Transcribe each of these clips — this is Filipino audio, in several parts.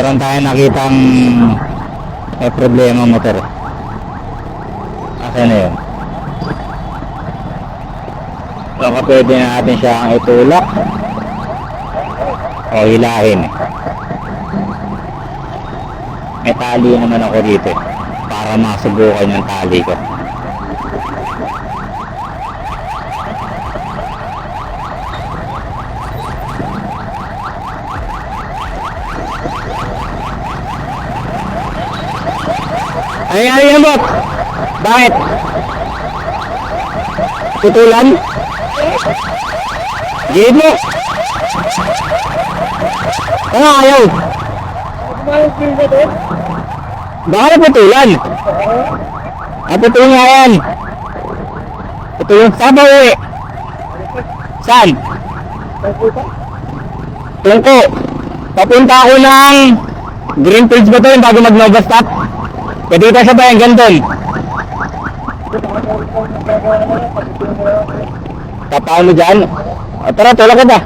Meron tayo nakitang may problema motor. Asa na yun? Baka pwede natin siyang itulak o hilahin. May tali naman ako dito eh, para masubukan yung tali ko. Ay, ay, yan, bot! Bakit? Tutulan? Gilid mo! Ano ayaw? Baka na putulan. Ah, putulin nga yan. Putulin. Saan ba uwi? Saan? Tungko. Papunta ako ng Green Fields ba to yung bago mag-Nova Stop? Pwede kita sa bayan, ganton. Tapaan mo dyan? O, tara, tulak ka ba?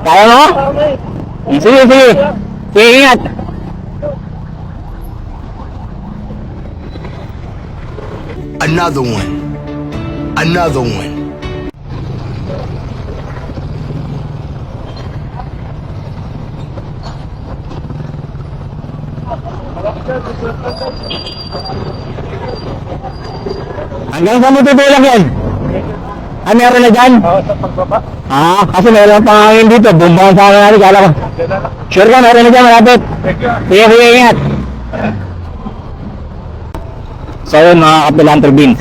Kaya mo? Sige, sige. Sige, ingat. Another one. Another one. Hanggang saan mo tutulak yan? Ah, meron na dyan? Oo, sa pagbaba. Ah, kasi meron pang hangin dito. Bumbahan sa akin natin, kala ko. Sure ka, meron na dyan, malapit. Sige, sige, ingat. So yun mga kapilanter beans,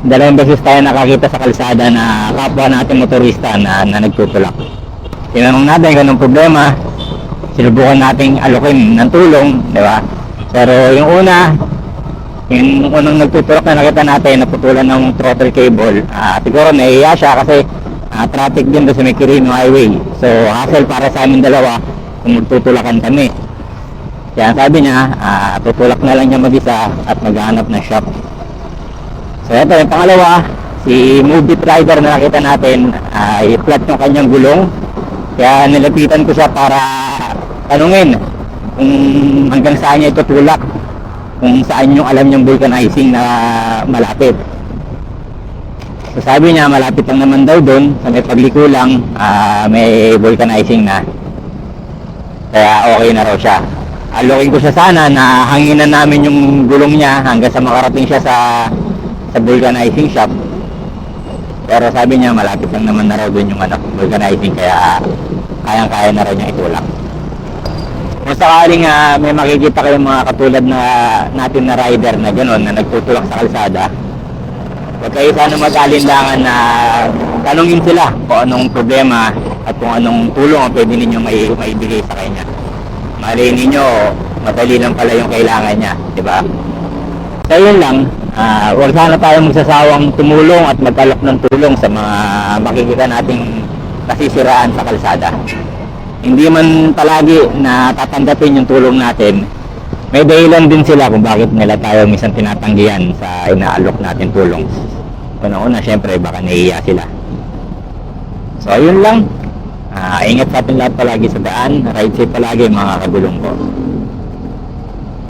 dalawang beses tayo nakakita sa kalsada na kapwa natin motorista na, na nagtutulak. Tinanong natin kung anong problema, sinubukan nating alokin ng tulong, di ba? Pero yung una, yung unang nagtutulak na nakita natin, naputulan ng throttle cable, ah siguro nahihiya siya kasi ah, traffic din doon sa may Quirino Highway. So hassle para sa amin dalawa kung magtutulakan kami. Kaya sabi niya, ah, tutulak na lang niya mag-isa at maghanap ng shop. So ito, yung pangalawa, si Movie Rider na nakita natin, ay flat yung kanyang gulong. Kaya nilapitan ko siya para tanungin kung hanggang saan niya itutulak. Kung saan yung alam niyang vulcanizing na malapit. So sabi niya, malapit lang naman daw doon, sa may pagliko lang, ah, may vulcanizing na. Kaya okay na raw siya. Alokin ko siya sana na hanginan namin yung gulong niya hanggang sa makarating siya sa sa vulcanizing shop. Pero sabi niya malapit lang naman na raw doon yung ano, vulcanizing kaya kayang-kaya na raw niya itulak. Kung sakaling ah, may makikita kayong mga katulad na natin na rider na gano'n na nagtutulak sa kalsada, huwag kayo sana mag-alinlangan na tanungin sila kung anong problema at kung anong tulong ang pwede ninyo may, maibigay sa kanya. Malay ninyo, madali lang pala yung kailangan niya, di ba? So yun lang, ah, huwag sana tayo magsasawang tumulong at magkalok ng tulong sa mga makikita nating nasisiraan sa kalsada. Hindi man palagi na tatanggapin yung tulong natin, may dahilan din sila kung bakit nila tayo minsan tinatanggihan sa inaalok natin tulong. Una-una, syempre, baka nahihiya sila. So, ayun lang. Ah, ingat sa atin lahat palagi sa daan. Ride safe palagi mga kagulong ko.